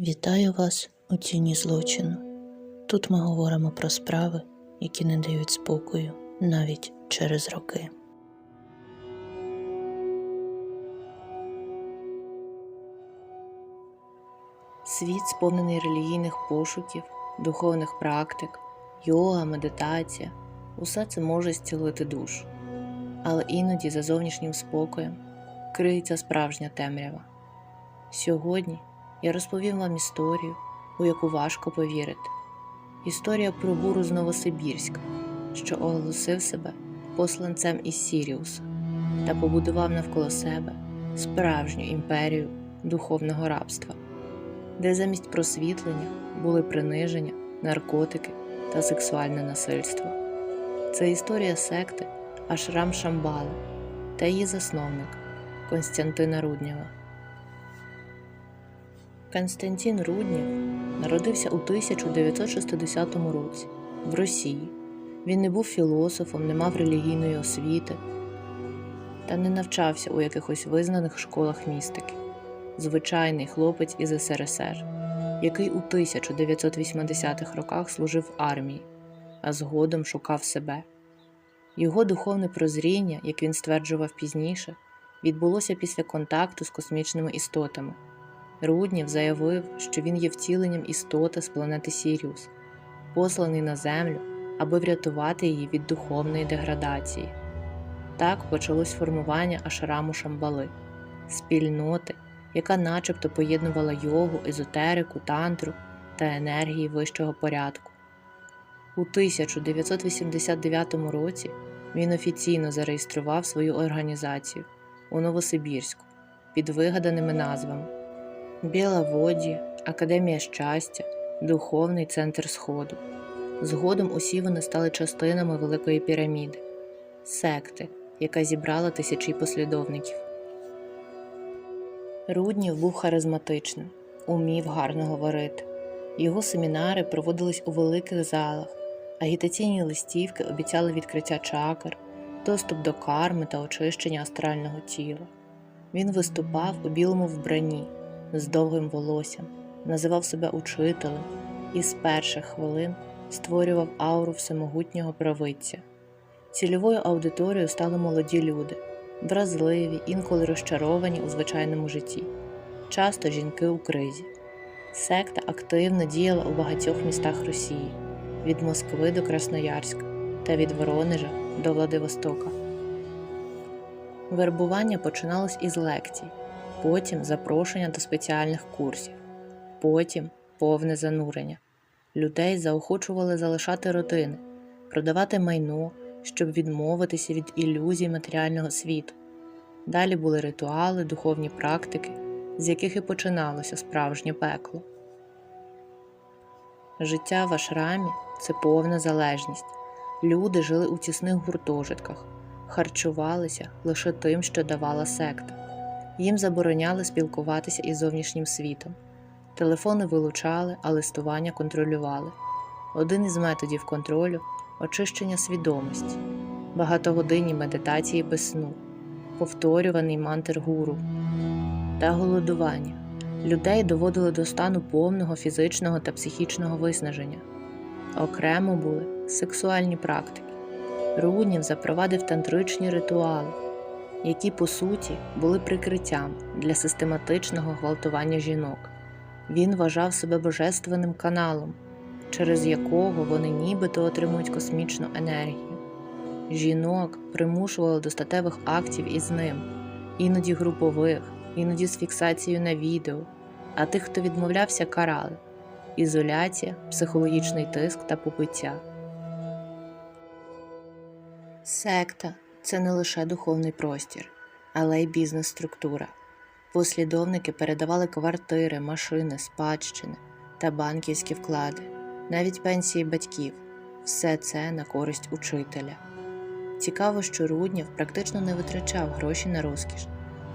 Вітаю вас у тіні злочину. Тут ми говоримо про справи, які не дають спокою навіть через роки. Світ сповнений релігійних пошуків, духовних практик, йога, медитація усе це може зцілити душу. Але іноді за зовнішнім спокоєм криється справжня темрява. Сьогодні я розповім вам історію, у яку важко повірити. Історія про гуру з Новосибірська, що оголосив себе посланцем із Сіріуса та побудував навколо себе справжню імперію духовного рабства де замість просвітлення були приниження, наркотики та сексуальне насильство. Це історія секти Ашрам Шамбала та її засновник Константина Руднєва. Константин Руднєв народився у 1960 році в Росії. Він не був філософом, не мав релігійної освіти та не навчався у якихось визнаних школах містики звичайний хлопець із СРСР, який у 1980-х роках служив в армії, а згодом шукав себе. Його духовне прозріння, як він стверджував пізніше, відбулося після контакту з космічними істотами. Руднєв заявив, що він є втіленням істоти з планети Сіріус, посланий на Землю, аби врятувати її від духовної деградації. Так почалось формування Ашраму Шамбали, спільноти, яка начебто поєднувала йогу, езотерику, тантру та енергії вищого порядку. У 1989 році він офіційно зареєстрував свою організацію у Новосибірську під вигаданими назвами Біловоді, Академія щастя, Духовний центр Сходу. Згодом усі вони стали частинами Великої піраміди, секти, яка зібрала тисячі послідовників. Руднів був харизматичним, умів гарно говорити. Його семінари проводились у великих залах, агітаційні листівки обіцяли відкриття чакр, доступ до карми та очищення астрального тіла. Він виступав у білому вбранні з довгим волоссям, називав себе учителем і з перших хвилин створював ауру всемогутнього правиця. Цільовою аудиторією стали молоді люди вразливі, інколи розчаровані у звичайному житті, часто жінки у кризі. Секта активно діяла у багатьох містах Росії від Москви до Красноярська та від Воронежа до Владивостока. Вербування починалось із лекцій, потім запрошення до спеціальних курсів, потім повне занурення. Людей заохочували залишати родини, продавати майно щоб відмовитися від ілюзій матеріального світу. Далі були ритуали, духовні практики, з яких і починалося справжнє пекло. Життя в ашрамі це повна залежність. Люди жили у тісних гуртожитках, харчувалися лише тим, що давала секта. Їм забороняли спілкуватися із зовнішнім світом. Телефони вилучали, а листування контролювали. Один із методів контролю очищення свідомості, багатогодинні медитації без сну, повторюваний мантр гуру та голодування. Людей доводили до стану повного фізичного та психічного виснаження. Окремо були сексуальні практики. Руднів запровадив тантричні ритуали, які, по суті, були прикриттям для систематичного гвалтування жінок. Він вважав себе божественним каналом, через якого вони нібито отримують космічну енергію. Жінок примушували до статевих актів із ним, іноді групових, іноді з фіксацією на відео, а тих, хто відмовлявся, карали ізоляція, психологічний тиск та побиття. Секта це не лише духовний простір, але й бізнес-структура. Послідовники передавали квартири, машини, спадщини та банківські вклади навіть пенсії батьків все це на користь учителя. Цікаво, що Руднєв практично не витрачав гроші на розкіш.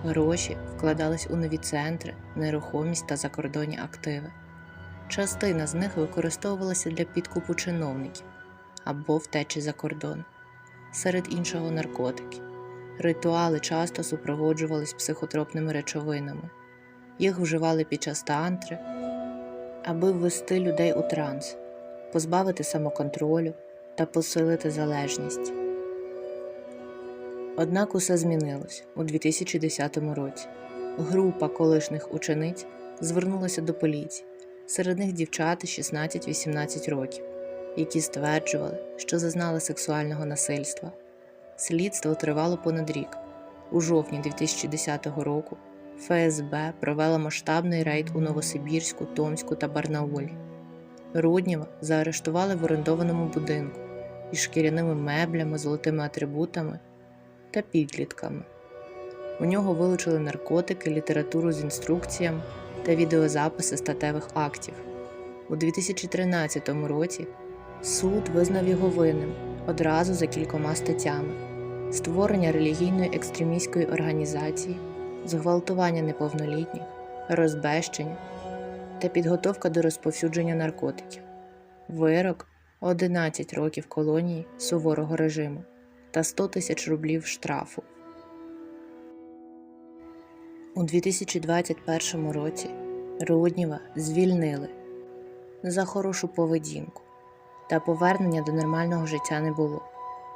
Гроші вкладались у нові центри, нерухомість та закордонні активи. Частина з них використовувалася для підкупу чиновників або втечі за кордон, серед іншого наркотики. Ритуали часто супроводжувались психотропними речовинами, їх вживали під час тантри аби ввести людей у транс, позбавити самоконтролю та посилити залежність. Однак усе змінилось у 2010 році. Група колишніх учениць звернулася до поліції. Серед них дівчата 16-18 років, які стверджували, що зазнали сексуального насильства. Слідство тривало понад рік. У жовтні 2010 року ФСБ провела масштабний рейд у Новосибірську, Томську та Барнаулі. Руднєва заарештували в орендованому будинку із шкіряними меблями, золотими атрибутами та підлітками. У нього вилучили наркотики, літературу з інструкціями та відеозаписи статевих актів. У 2013 році суд визнав його винним одразу за кількома статтями: створення релігійної екстремістської організації, зґвалтування неповнолітніх, розбещення та підготовка до розповсюдження наркотиків. Вирок 11 років колонії суворого режиму та 100 тисяч рублів штрафу. У 2021 році Рудніва звільнили за хорошу поведінку, та повернення до нормального життя не було.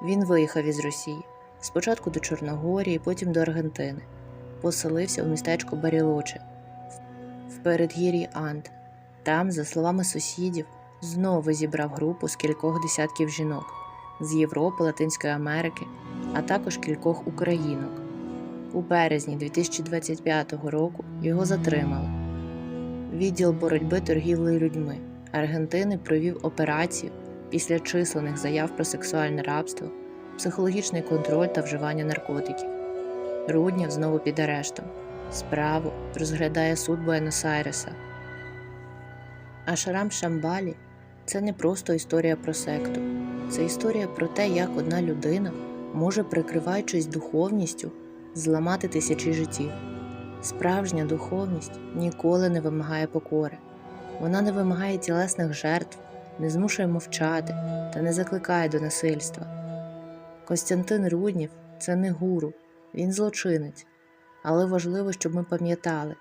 Він виїхав із Росії спочатку до Чорногорії, потім до Аргентини, поселився у містечко Барілоче в передгір'ї Анд. Там, за словами сусідів, знову зібрав групу з кількох десятків жінок з Європи, Латинської Америки, а також кількох українок. У березні 2025 року його затримали. Відділ боротьби торгівлею людьми Аргентини провів операцію після численних заяв про сексуальне рабство, психологічний контроль та вживання наркотиків. Руднєв знову під арештом. Справу розглядає суд Буенос-Айреса. А Шарам Шамбалі це не просто історія про секту, це історія про те, як одна людина може, прикриваючись духовністю, зламати тисячі життів. Справжня духовність ніколи не вимагає покори. Вона не вимагає тілесних жертв, не змушує мовчати та не закликає до насильства. Костянтин Руднів це не гуру, він злочинець. Але важливо, щоб ми пам'ятали,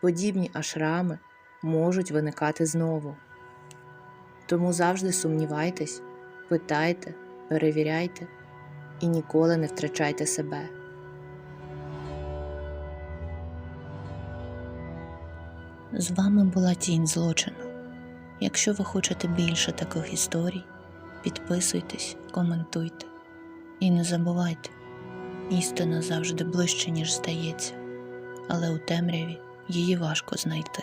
подібні ашрами можуть виникати знову. Тому завжди сумнівайтесь, питайте, перевіряйте і ніколи не втрачайте себе. З вами була тінь злочину. Якщо ви хочете більше таких історій, підписуйтесь, коментуйте і не забувайте, істина завжди ближче, ніж здається, але у темряві її важко знайти.